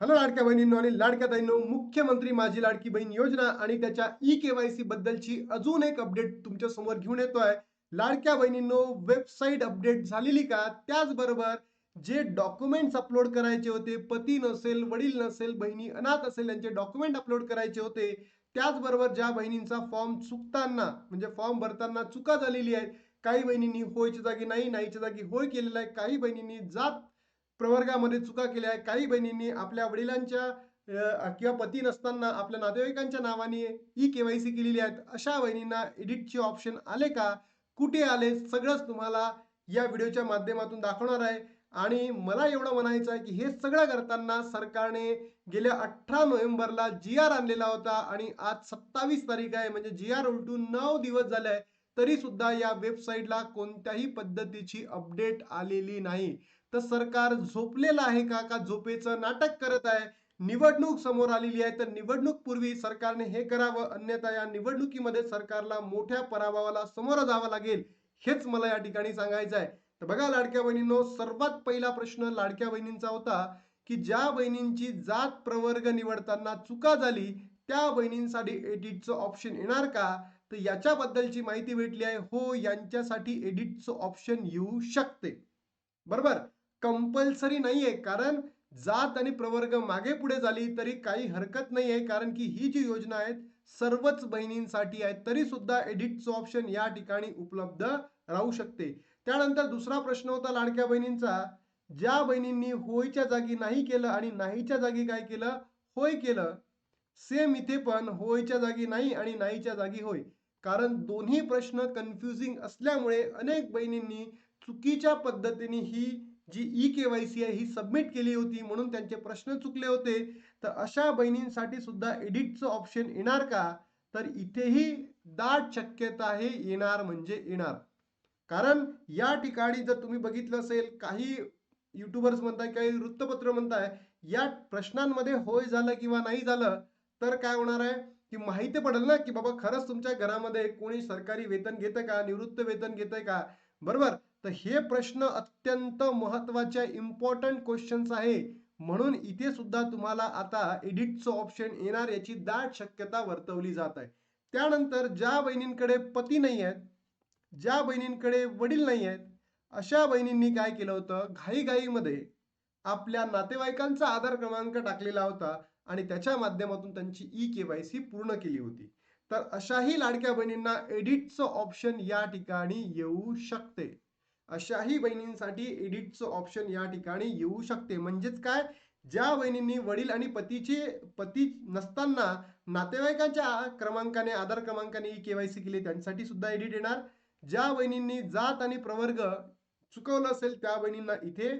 Hello लाडक्या बहिणींनो आणि लाडक्या ताईंनो मुख्यमंत्री माझी लाडकी बहीण योजना आणि त्याच्या ई केवायसी बद्दलची अजून एक अपडेट तुमच्यासमोर घेऊन येतोय. लाडक्या बहिणींनो वेबसाईट अपडेट झालेली का? त्याचबरोबर जे डॉक्युमेंट्स अपलोड करायचे होते पती नसेल वडील नसेल बहिणी अनाथ असेल यांचे डॉक्युमेंट अपलोड करायचे होते. त्याचबरोबर ज्या बहिणींचा फॉर्म चुकताना म्हणजे फॉर्म भरताना चुका झालेली आहे काही बहिणींनी होयच्या जागी नाही नाहीच्या जागी होय केलेला आहे काही बहिणींनी जात प्रवर्गामध्ये चुका केल्या. आहे काही बहिणींनी आपल्या वडिलांच्या किंवा पती नसताना आपल्या नातेवाईकांच्या नावाने ई केवायसी केलेली आहेत. अशा बहिणींना एडिटचे ऑप्शन आले का? कुठे आले? सगळंच तुम्हाला या व्हिडिओच्या माध्यमातून दाखवणार आहे. आणि मला एवढं म्हणायचं आहे की हे सगळं करताना सरकारने गेल्या अठरा नोव्हेंबरला जी आर आणलेला होता आणि आज सत्तावीस तारीख आहे. म्हणजे जी आर उलटून नऊ दिवस झाले आहे तरी सुद्धा या वेबसाईटला कोणत्याही पद्धतीची अपडेट आलेली नाही. तर सरकार झोपलेलं आहे का? का झोपेचं नाटक करत आहे? निवडणूक समोर आलेली आहे. तर निवडणूक पूर्वी सरकारने हे करावं. अन्यथा या निवडणुकीमध्ये सरकारला मोठ्या पराभवाला समोर जावं लागेल हेच मला या ठिकाणी सांगायचं आहे. तर बघा लाडक्या बहिणींनो सर्वात पहिला प्रश्न लाडक्या बहिणींचा होता की ज्या बहिणींची जात प्रवर्ग निवडताना चुका झाली त्या बहिणींसाठी एडिटचं ऑप्शन येणार का? तर याच्याबद्दलची माहिती भेटली आहे. हो यांच्यासाठी एडिटचं ऑप्शन येऊ शकते. बरोबर? कंपल्सरी नाहीये. कारण जात आणि प्रवर्ग मागे पुढे झाली तरी काही हरकत नाही आहे कारण की ही जी योजना आहेत सर्वच बहिणींसाठी आहेत तरी सुद्धा एडिटचं ऑप्शन या ठिकाणी उपलब्ध राहू शकते. त्यानंतर दुसरा प्रश्न होता लाडक्या बहिणींचा. ज्या बहिणींनी होयच्या जागी नाही केलं आणि नाहीच्या जागी काय केलं? होय केलं. सेम इथे पण होयच्या जागी नाही आणि नाहीच्या जागी होय. कारण दोन्ही प्रश्न कन्फ्युजिंग असल्यामुळे अनेक बहिणींनी चुकीच्या पद्धतीने ही जी ई केवायसी आहे ही सबमिट केली होती म्हणून त्यांचे प्रश्न चुकले होते. तर अशा बहिणींसाठी सुद्धा एडिटचं ऑप्शन येणार का? तर इथेही दाट शक्यता आहे येणार म्हणजे येणार. कारण या ठिकाणी जर तुम्ही बघितलं असेल काही युट्यूबर्स म्हणताय काही वृत्तपत्र म्हणताय या प्रश्नांमध्ये होय झालं किंवा नाही झालं तर काय होणार आहे? की माहिती पडेल ना की बाबा खरंच तुमच्या घरामध्ये कोणी सरकारी वेतन घेतं का निवृत्त वेतन घेतंय का? बरोबर? तर हे प्रश्न अत्यंत महत्त्वाच्या इम्पॉर्टंट क्वेश्चन्स आहे. म्हणून इथे सुद्धा तुम्हाला आता एडिटचं ऑप्शन येणार याची दाट शक्यता वर्तवली जात आहे. त्यानंतर ज्या बहिणींकडे पती नाही आहेत ज्या बहिणींकडे वडील नाही आहेत अशा बहिणींनी काय केलं होतं? घाईघाईमध्ये आपल्या नातेवाईकांचा आधार क्रमांक टाकलेला होता आणि त्याच्या माध्यमातून त्यांची ई केवायसी पूर्ण केली होती. तर अशाही लाडक्या बहिणींना एडिटचं ऑप्शन या ठिकाणी येऊ शकते. अशाही बहिणींसाठी एडिटचं ऑप्शन या ठिकाणी येऊ शकते. म्हणजेच काय? ज्या बहिणींनी वडील आणि पतीचे पती नसताना नातेवाईकांच्या क्रमांकाने आधार क्रमांकाने ई केवायसी केली त्यांच्यासाठी सुद्धा एडिट येणार. ज्या बहिणींनी जात आणि प्रवर्ग चुकवलं असेल त्या बहिणींना इथे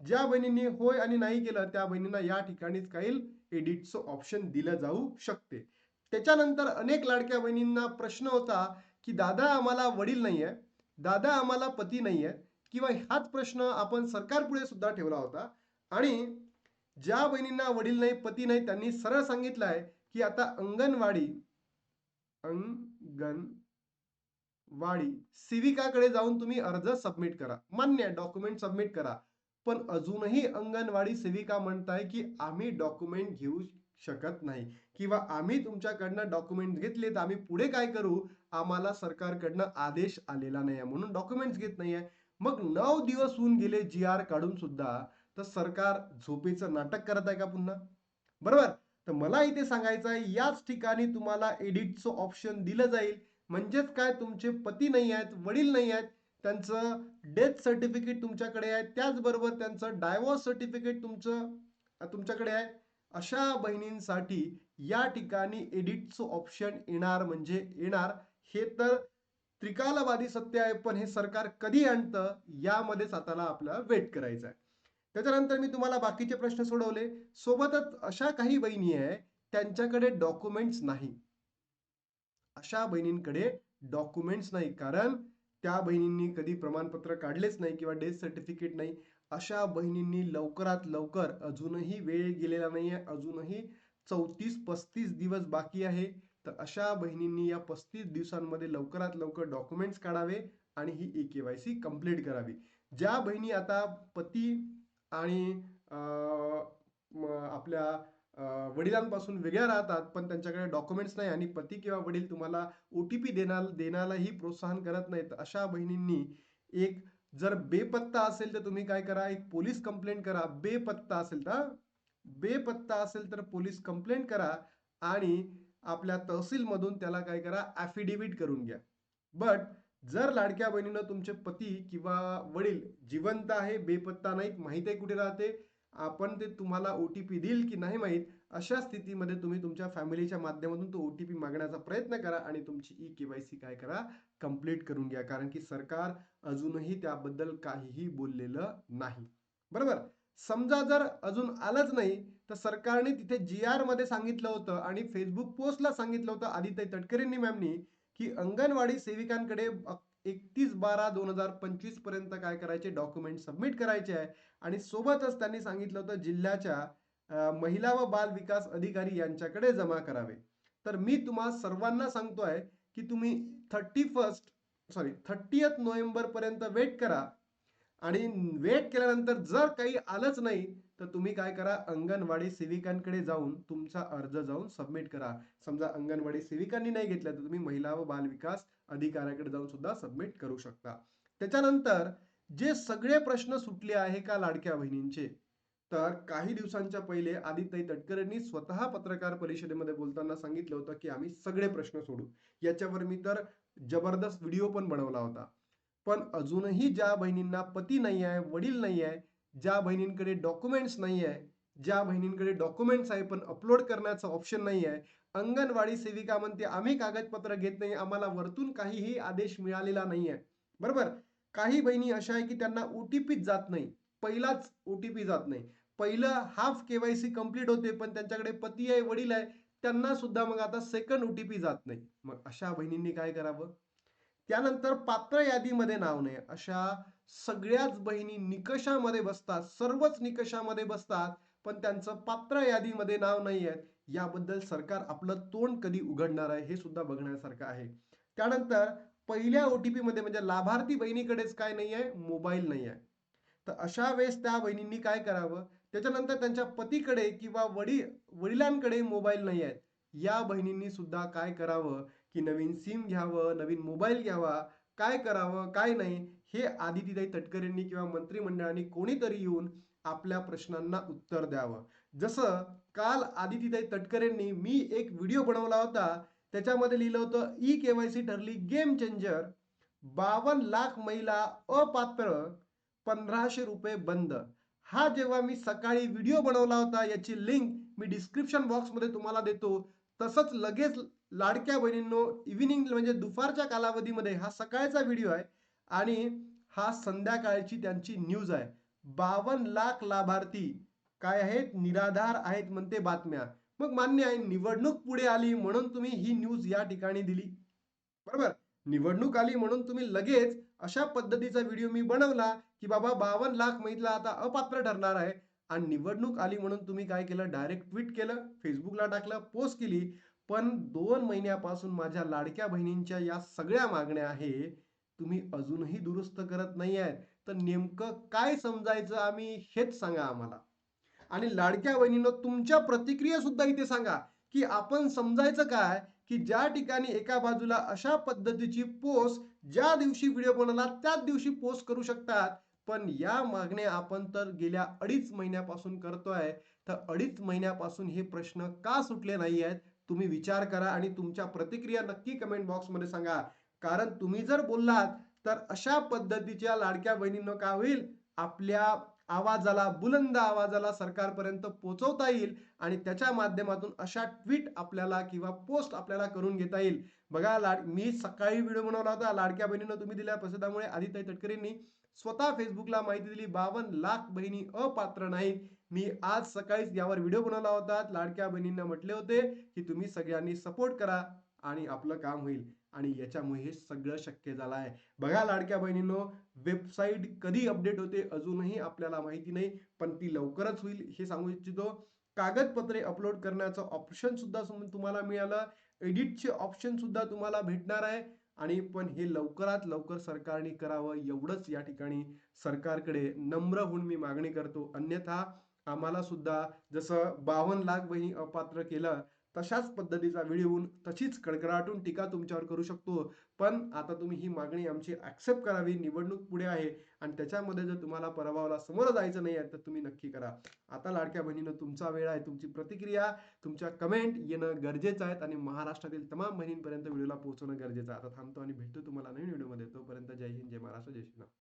ज्या बहिणींनी होय आणि नाही केलं त्या बहिणींना या ठिकाणीच काही एडिटचं ऑप्शन दिलं जाऊ शकते. त्याच्यानंतर अनेक लाडक्या बहिणींना प्रश्न होता की दादा आम्हाला वडील नाही आहे दादा आम्हाला पती नाही आहे किंवा हाच प्रश्न आपण सरकारपुढे सुद्धा ठेवला होता. आणि ज्या बहिणींना वडील नाही पती नाही त्यांनी सरळ सांगितलं आहे की आता अंगणवाडी अंगणवाडी सेविकाकडे जाऊन तुम्ही अर्ज सबमिट करा. मान्य डॉक्युमेंट सबमिट करा. पण अजूनही अंगणवाडी सेविका म्हणताय की आम्ही डॉक्युमेंट घेऊ शकत नाही. किंवा आम्ही तुमच्याकडनं डॉक्युमेंट घेतले तर आम्ही पुढे काय करू? आम्हाला सरकारकडनं आदेश आलेला नाही आहे म्हणून डॉक्युमेंट्स घेत नाही आहे मग नऊ दिवस होऊन गेले जी आर काढून सुद्धा तर सरकार झोपेचं नाटक करत आहे का पुन्हा? बरोबर? तर मला इथे सांगायचं आहे याच ठिकाणी तुम्हाला एडिटचं ऑप्शन दिलं जाईल. म्हणजेच काय? तुमचे पती नाही आहेत वडील नाही आहेत त्यांचं डेथ सर्टिफिकेट तुमच्याकडे आहे. त्याचबरोबर त्यांचं डायवॉर्स सर्टिफिकेट तुमचं तुमच्याकडे आहे. अशा बहिणींसाठी या ठिकाणी एडिटचं ऑप्शन येणार म्हणजे येणार. हे तर त्रिकालवादी सत्य आहे पण हे सरकार कधी आणतं यामध्येच आताला आपला वेट करायचा आहे. त्याच्यानंतर मी तुम्हाला बाकीचे प्रश्न सोडवले. सोबतच अशा काही बहिणी आहे त्यांच्याकडे डॉक्युमेंट्स नाही. अशा बहिणींकडे डॉक्युमेंट्स नाही कारण त्या बहिणींनी कधी प्रमाणपत्र काढलेच नाही किंवा डेथ सर्टिफिकेट नाही. अशा बहिणींनी लवकरात लवकर अजूनही वेळ गेलेला नाही आहे अजूनही चौतीस पस्तीस दिवस बाकी आहे. तर अशा बहिणींनी या पस्तीस दिवसांमध्ये लवकरात लवकर डॉक्युमेंट्स काढावे आणि ही E K Y C complete करावी. ज्या बहिणी आता पती आणि आपल्या वडिलांपासून वेगळ्या राहतात पण त्यांच्याकडे डॉक्युमेंट्स नाही आणि पती किंवा वडील तुम्हाला ओ टी पी देणार देण्यालाही प्रोत्साहन करत नाहीत अशा बहिणींनी एक जर बेपत्ता असेल तर तुम्ही काय करा एक पोलीस कंप्लेंट करा बेपत्ता असेल तर बेपत्ता असेल तर पोलीस कंप्लेंट करा आणि आपल्या तहसीलमधून त्याला काय करा ॲफिडेव्हिट करून घ्या. बट जर लाडक्या बहिणीनं तुमचे पती किंवा वडील जिवंत आहे बेपत्ता नाहीत माहीत आहे कुठे राहते आपण ते तुम्हाला ओ टी पी देईल की नाही माहीत अशा स्थितीमध्ये तुम्ही तुमच्या फॅमिलीच्या माध्यमातून तो ओ टी पी मागण्याचा प्रयत्न करा आणि तुमची ई के वाय सी काय करा कंप्लीट करून घ्या. कारण की सरकार अजूनही त्याबद्दल काहीही बोललेलं नाही. बरोबर? समजा जर अजून आलंच नाही तर सरकारने तिथे जी आरमध्ये सांगितलं होतं आणि फेसबुक पोस्टला सांगितलं होतं आदित्य तटकरेंनी मॅमनी की अंगणवाडी सेविकांकडे एकतीस बारा दोन हजार पंचवीसपर्यंत काय करायचे? डॉक्युमेंट सबमिट करायचे आहे. आणि सोबतच त्यांनी सांगितलं होतं जिल्ह्याच्या महिला व बाल विकास अधिकारी यांच्याकडे जमा करावे. तर मी तुम्हा सर्वांना सांगतोय की तुम्ही thirty first sorry thirtieth November पर्यंत वेट करा. आणि वेट केल्यानंतर जर काही आलंच नाही तर तुम्ही काय करा अंगणवाडी सेविकांकडे जाऊन तुमचा अर्ज जाऊन सबमिट करा. समजा अंगणवाडी सेविकांनी नाही घेतला तर तुम्ही महिला व बाल विकास अधिकाऱ्याकडे जाऊन सुद्धा सबमिट करू शकता. त्याच्यानंतर जे सगळे प्रश्न सुटले आहे का लाडक्या बहिणींचे तर काही दिवसांच्या पहिले आदित्य तटकरेंनी स्वतः पत्रकार परिषदेमध्ये बोलताना सांगितलं होतं की आम्ही सगळे प्रश्न सोडू. याच्यावर मी तर जबरदस्त व्हिडिओ पण बनवला होता. पण अजूनही ज्या बहिणींना पती नाही आहे वडील नाही आहे ज्या बहिणींकडे डॉक्युमेंट्स नाही आहे ज्या बहिणींकडे डॉक्युमेंट्स आहे पण अपलोड करण्याचं ऑप्शन नाही आहे अंगणवाडी सेविका म्हणते आम्ही कागदपत्र घेत नाही आम्हाला वरतून काहीही आदेश मिळालेला नाही आहे बरोबर? काही बहिणी अशा आहे की त्यांना ओ टी पीच जात नाही. पहिलाच ओ टी पी जात नाही. पहिलं half K Y C complete होते पण त्यांच्याकडे पती आहे वडील आहे त्यांना सुद्धा मग आता सेकंड ओ टी पी जात नाही. मग अशा बहिणींनी काय करावं? त्यानंतर पात्र यादीमध्ये नाव नाही. अशा सगळ्याच बहिणी निकषामध्ये बसतात सर्वच निकषामध्ये बसतात पण त्यांचं पात्र यादीमध्ये नाव नाही आहेत. याबद्दल सरकार आपलं तोंड कधी उघडणार आहे हे सुद्धा बघण्यासारखं आहे. त्यानंतर पहिल्या ओ टी मध्ये म्हणजे लाभार्थी बहिणीकडेच काय नाही आहे? मोबाईल नाही आहे. तर अशा वेळेस त्या बहिणींनी काय करावं? त्याच्यानंतर त्यांच्या पतीकडे किंवा वडील वडिलांकडे मोबाईल नाही आहेत. या बहिणींनी सुद्धा काय करावं? की नवीन सिम घ्यावं नवीन मोबाईल घ्यावा काय करावं काय नाही हे आदितीताई तटकरेंनी किंवा मंत्रिमंडळाने कोणीतरी येऊन आपल्या प्रश्नांना उत्तर द्यावं. जसं काल आदितीताई तटकरेंनी मी एक व्हिडिओ बनवला होता त्याच्यामध्ये लिहिलं होतं ई केवायसी ठरली गेम चेंजर बावन्न लाख महिला अपात्र पंधराशे रुपये बंद. हा जेव्हा मी सकाळी व्हिडिओ बनवला होता याची लिंक मी डिस्क्रिप्शन बॉक्समध्ये तुम्हाला देतो. तसंच लगेच लाडक्या बहिणींनो इव्हिनिंग म्हणजे दुपारच्या कालावधीमध्ये हा सकाळचा व्हिडिओ आहे आणि हा संध्याकाळची त्यांची न्यूज आहे. बावन्न लाख लाभार्थी काय आहेत? निराधार आहेत म्हणते बातम्या. मग मान्य आहे निवडणूक पुढे आली म्हणून तुम्ही ही न्यूज या ठिकाणी दिली. बरोबर? निवडणूक आली म्हणून तुम्ही लगेच अशा पद्धतीचा व्हिडिओ मी बनवला की बाबा बावन्न लाख महिला आता अपात्र ठरणार आहे. आणि निवडणूक आली म्हणून तुम्ही काय केलं? डायरेक्ट ट्विट केलं फेसबुकला टाकलं पोस्ट केली. पण दोन महिन्यापासून माझ्या लाडक्या बहिणींच्या या सगळ्या मागण्या आहे तुम्ही अजूनही दुरुस्त करत नाही आहेत. तर नेमकं काय समजायचं आम्ही हेच सांगा आम्हाला. आणि लाडक्या बहिणीनं तुमच्या प्रतिक्रिया सुद्धा इथे सांगा की आपण समजायचं काय की ज्या ठिकाणी एका बाजूला अशा पद्धतीची पोस्ट ज्या दिवशी व्हिडिओ बनवला त्याच दिवशी पोस्ट करू शकतात. पण या मागण्या आपण तर गेल्या अडीच महिन्यापासून करतोय. तर अडीच महिन्यापासून हे प्रश्न का सुटले नाही आहेत तुम्ही विचार करा आणि तुमच्या प्रतिक्रिया नक्की कमेंट बॉक्समध्ये सांगा. कारण तुम्ही जर बोललात तर अशा पद्धतीच्या लाडक्या बहिणींना काय होईल? आपल्या आवाजाला बुलंद आवाजाला सरकारपर्यंत पोहोचवता येईल आणि त्याच्या माध्यमातून अशा ट्विट आपल्याला किंवा पोस्ट आपल्याला करून घेता येईल. बघा लाड मी सकाळी व्हिडिओ बनवला होता. लाडक्या बहिणीनं तुम्ही दिल्या प्रसिद्धामुळे आदित्य तटकरेंनी स्वतः फेसबुकला माहिती दिली बावन्न लाख बहिणी अपात्र नाहीत. मी आज सकाळीच यावर व्हिडिओ बनवला होता. लाडक्या बहिणींना म्हटले होते की तुम्ही सगळ्यांनी सपोर्ट करा आणि आपलं काम होईल. आणि याच्यामुळे हे सगळं शक्य झालं आहे बघा लाडक्या बहिणींनो वेबसाईट कधी अपडेट होते अजूनही आपल्याला माहिती नाही पण ती लवकरच होईल हे सांगू इच्छितो. कागदपत्रे अपलोड करण्याचं ऑप्शन सुद्धा तुम्हाला मिळालं. एडिटचे ऑप्शन सुद्धा तुम्हाला भेटणार आहे. आणि पण हे लवकरात लवकर सरकारने करावं एवढंच या ठिकाणी सरकारकडे नम्र होऊन मी मागणी करतो. अन्यथा आम्हाला सुद्धा जसं बावन्न लाख बहिणी अपात्र केलं तशाच पद्धतीचा व्हिडिओ तशीच कडकडाटून टीका तुमच्यावर करू शकतो. पण आता तुम्ही ही मागणी आमची ऍक्सेप्ट करावी निवडणूक पुढे आहे आणि त्याच्यामध्ये जर तुम्हाला पराभवाला समोर जायचं नाही आहे तर तुम्ही नक्की करा. आता लाडक्या बहिणीनं तुमचा वेळ आहे तुमची प्रतिक्रिया तुमच्या कमेंट येणं गरजेचं आहे आणि महाराष्ट्रातील तमाम बहिणींपर्यंत व्हिडिओला पोहोचवणं गरजेचं आहे. आता थांबतो आणि भेटतो तुम्हाला नवीन व्हिडिओमध्ये. तोपर्यंत जय हिंद जय महाराष्ट्र जय श्रीराम.